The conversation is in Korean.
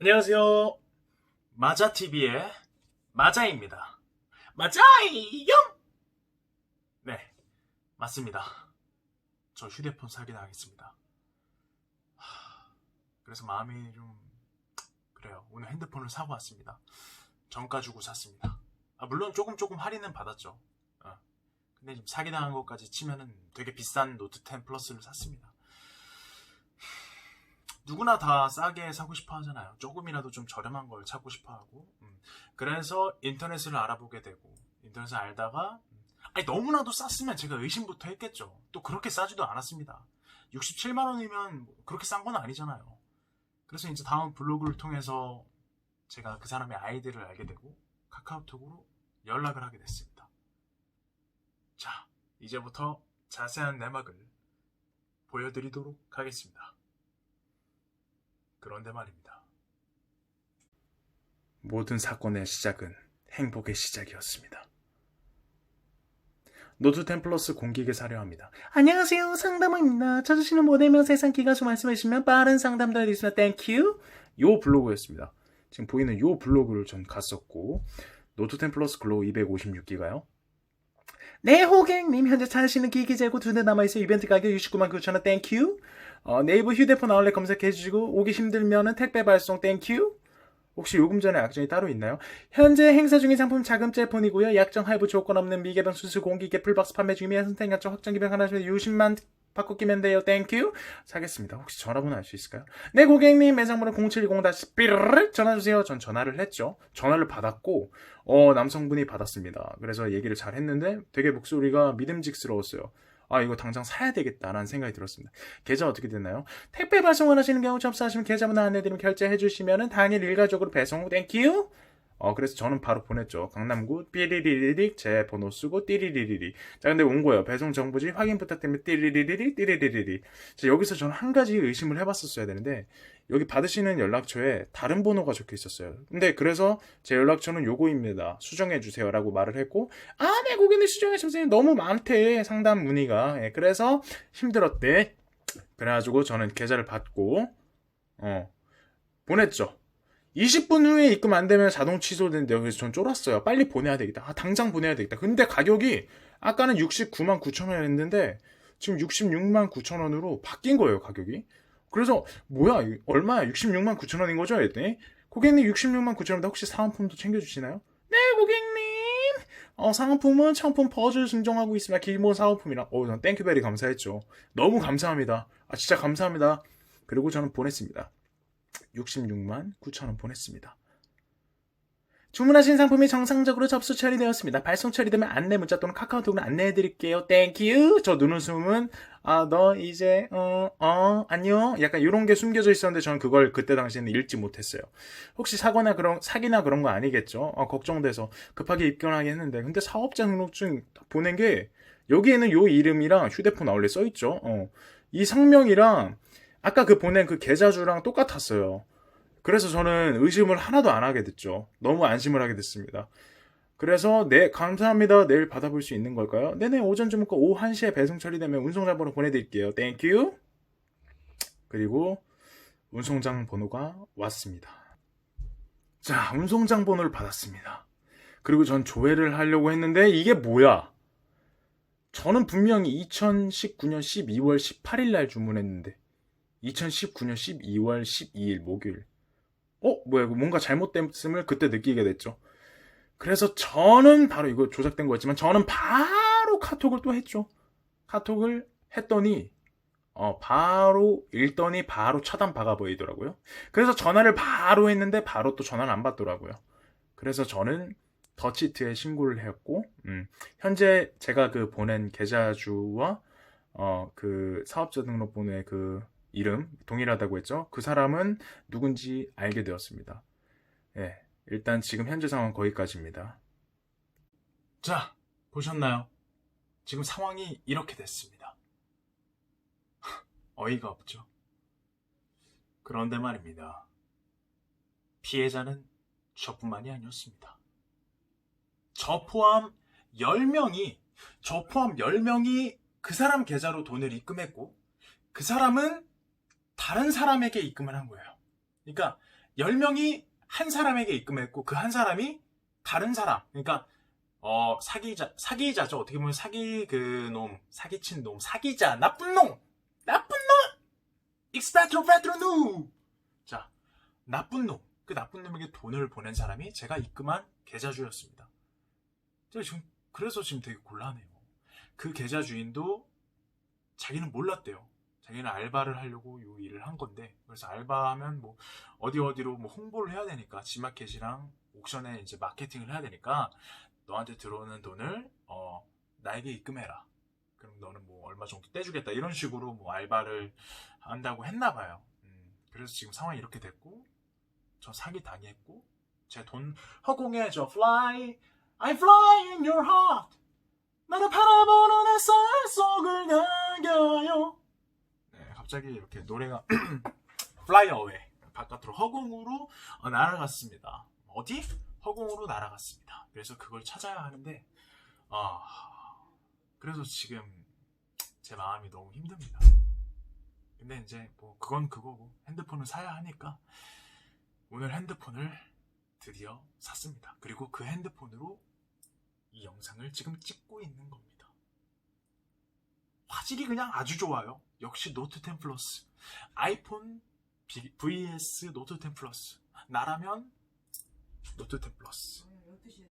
안녕하세요. 마자TV의 마자입니다. 마자이용! 네, 맞습니다. 저 휴대폰 사기당했습니다. 하, 그래서 마음이 좀, 그래요. 오늘 핸드폰을 사고 왔습니다. 정가 주고 샀습니다. 아, 물론 조금 조금 할인은 받았죠. 어. 근데 지금 사기당한 것까지 치면은 되게 비싼 노트 10 플러스를 샀습니다. 누구나 다 싸게 사고 싶어 하잖아요. 조금이라도 좀 저렴한 걸 찾고 싶어 하고. 음. 그래서 인터넷을 알아보게 되고, 인터넷을 알다가, 음. 아니, 너무나도 쌌으면 제가 의심부터 했겠죠. 또 그렇게 싸지도 않았습니다. 67만원이면 그렇게 싼 건 아니잖아요. 그래서 이제 다음 블로그를 통해서 제가 그 사람의 아이디를 알게 되고, 카카오톡으로 연락을 하게 됐습니다. 자, 이제부터 자세한 내막을 보여드리도록 하겠습니다. 그런데 말입니다. 모든 사건의 시작은 행복의 시작이었습니다. 노트 템플러스 공기계 사료합니다. 안녕하세요. 상담원입니다. 찾으시는 모델명 세상 기가수 말씀해 주시면 빠른 상담도 해드리겠습니다. 땡큐. 요 블로그였습니다. 지금 보이는 요 블로그를 전 갔었고 노트 템플러스 글로우 256기가요. 네, 호객님. 현재 찾으시는 기기 재고 두 대 남아있어요. 이벤트 가격 69만 9천원. 땡큐. 어, 네이버 휴대폰 아울렛 검색해 주시고 오기 힘들면은 택배 발송 땡큐. 혹시 요금 전에 약정이 따로 있나요? 현재 행사 중인 상품 자금제 폰이고요. 약정 할부 조건 없는 미개봉 수수 공기계 풀박스 판매 중이며 선택 약정 확정 기병 하나 주면 60만 바꿔 끼면 돼요. 땡큐. 사겠습니다. 혹시 전화번호 알 수 있을까요? 네, 고객님 매장번호 0720-삐르르 전화 주세요. 전 전화를 했죠. 전화를 받았고 어, 남성분이 받았습니다. 그래서 얘기를 잘 했는데 되게 목소리가 믿음직스러웠어요. 아, 이거 당장 사야 되겠다라는 생각이 들었습니다. 계좌 어떻게 되나요? 택배 발송을 하시는 경우 접수하시면 계좌번호 안내드리면 결제해 주시면은 당일 일괄적으로 배송 후 땡큐. 어, 그래서 저는 바로 보냈죠. 강남구 삐리리리릭 제 번호 쓰고 띠리리리리. 자, 근데 온 거예요. 배송 정보지 확인 부탁드립니다. 띠리리리리 띠리리리리. 자, 여기서 저는 한 가지 의심을 해봤었어야 되는데 여기 받으시는 연락처에 다른 번호가 적혀 있었어요. 근데 그래서 제 연락처는 요거입니다. 수정해 주세요라고 말을 했고 아, 네, 고객님 수정해 주세요. 너무 많대 상담 문의가. 예, 그래서 힘들었대. 그래가지고 저는 계좌를 받고 어 보냈죠. 20분 후에 입금 안 되면 자동 취소된대요. 그래서 전 쫄았어요. 빨리 보내야 되겠다. 아, 당장 보내야 되겠다. 근데 가격이 아까는 69만 9천 원이었는데 지금 66만 9천 원으로 바뀐 거예요, 가격이. 그래서 뭐야, 이- 얼마야? 66만 9천 원인 거죠? 했더니 고객님 66만 9천 원인데 혹시 사은품도 챙겨주시나요? 네, 고객님. 어, 상품은 청품 퍼즐 증정하고 있습니다. 기본 사은품이랑. 어, 전 땡큐베리 감사했죠. 너무 감사합니다. 아, 진짜 감사합니다. 그리고 저는 보냈습니다. 66만 9천 원 보냈습니다. 주문하신 상품이 정상적으로 접수 처리되었습니다. 발송 처리되면 안내 문자 또는 카카오톡으로 안내해 드릴게요. 땡큐. 저 눈웃음은 아 너 이제 어 어, 안녕. 약간 이런 게 숨겨져 있었는데 저는 그걸 그때 당시에는 읽지 못했어요. 혹시 사거나 그런 사기나 그런 거 아니겠죠? 어, 걱정돼서 급하게 입금하게 했는데 근데 사업자 등록증 보낸 게 여기에는 요 이름이랑 휴대폰 아울렛 써 있죠. 어. 이 성명이랑 아까 그 보낸 그 계좌주랑 똑같았어요. 그래서 저는 의심을 하나도 안 하게 됐죠. 너무 안심을 하게 됐습니다. 그래서 네 감사합니다. 내일 받아볼 수 있는 걸까요? 네네 오전 주문과 오후 1시에 배송 처리되면 운송장 번호 보내드릴게요. 땡큐. 그리고 운송장 번호가 왔습니다. 자 운송장 번호를 받았습니다. 그리고 전 조회를 하려고 했는데 이게 뭐야? 저는 분명히 2019년 12월 18일 날 주문했는데 2019년 12월 12일 목요일. 어, 뭐야, 뭔가 잘못됨을 그때 느끼게 됐죠. 그래서 저는 바로 이거 조작된 거였지만 저는 바로 카톡을 또 했죠. 카톡을 했더니 어, 바로 읽더니 바로 차단 박아 보이더라고요. 그래서 전화를 바로 했는데 바로 또 전화를 안 받더라고요. 그래서 저는 더치트에 신고를 했고, 음, 현재 제가 그 보낸 계좌주와 어, 그 사업자 등록번호의 그 이름 동일하다고 했죠. 그 사람은 누군지 알게 되었습니다. 예, 일단 지금 현재 상황 거기까지입니다. 자, 보셨나요? 지금 상황이 이렇게 됐습니다. 어이가 없죠. 그런데 말입니다. 피해자는 저뿐만이 아니었습니다. 저 포함 10명이, 저 포함 10명이 그 사람 계좌로 돈을 입금했고, 그 사람은 다른 사람에게 입금을 한 거예요. 그러니까 10명이 한 사람에게 입금했고 그 한 사람이 다른 사람. 그러니까 어 사기자 사기자죠. 어떻게 보면 사기 그 놈 사기친 놈 사기자 나쁜 놈 나쁜 놈! 익스페트로 페트로누 자 나쁜 놈. 그 나쁜 놈에게 돈을 보낸 사람이 제가 입금한 계좌주였습니다. 제가 지금 그래서 지금 되게 곤란해요. 그 계좌 주인도 자기는 몰랐대요 자기는 알바를 하려고 이 일을 한 건데 그래서 알바하면 뭐 어디 어디로 뭐 홍보를 해야 되니까 지마켓이랑 옥션에 이제 마케팅을 해야 되니까 너한테 들어오는 돈을 어 나에게 입금해라. 그럼 너는 뭐 얼마 정도 떼주겠다 이런 식으로 뭐 알바를 한다고 했나 봐요. 음, 그래서 지금 상황이 이렇게 됐고 저 사기 당했고 제 돈 허공에 저 fly I fly in your heart 나를 바라보는 햇살 속을 남겨요. 네, 갑자기 이렇게 노래가 fly away 바깥으로 허공으로 어, 날아갔습니다. 어디? 허공으로 날아갔습니다. 그래서 그걸 찾아야 하는데 아 그래서 지금 제 마음이 너무 힘듭니다. 근데 이제 뭐 그건 그거고 핸드폰을 사야 하니까 오늘 핸드폰을 드디어 샀습니다. 그리고 그 핸드폰으로 이 영상을 지금 찍고 있는 겁니다. 화질이 그냥 아주 좋아요. 역시 노트 10 플러스. 아이폰 vs 노트 10 플러스. 나라면 노트 10 플러스.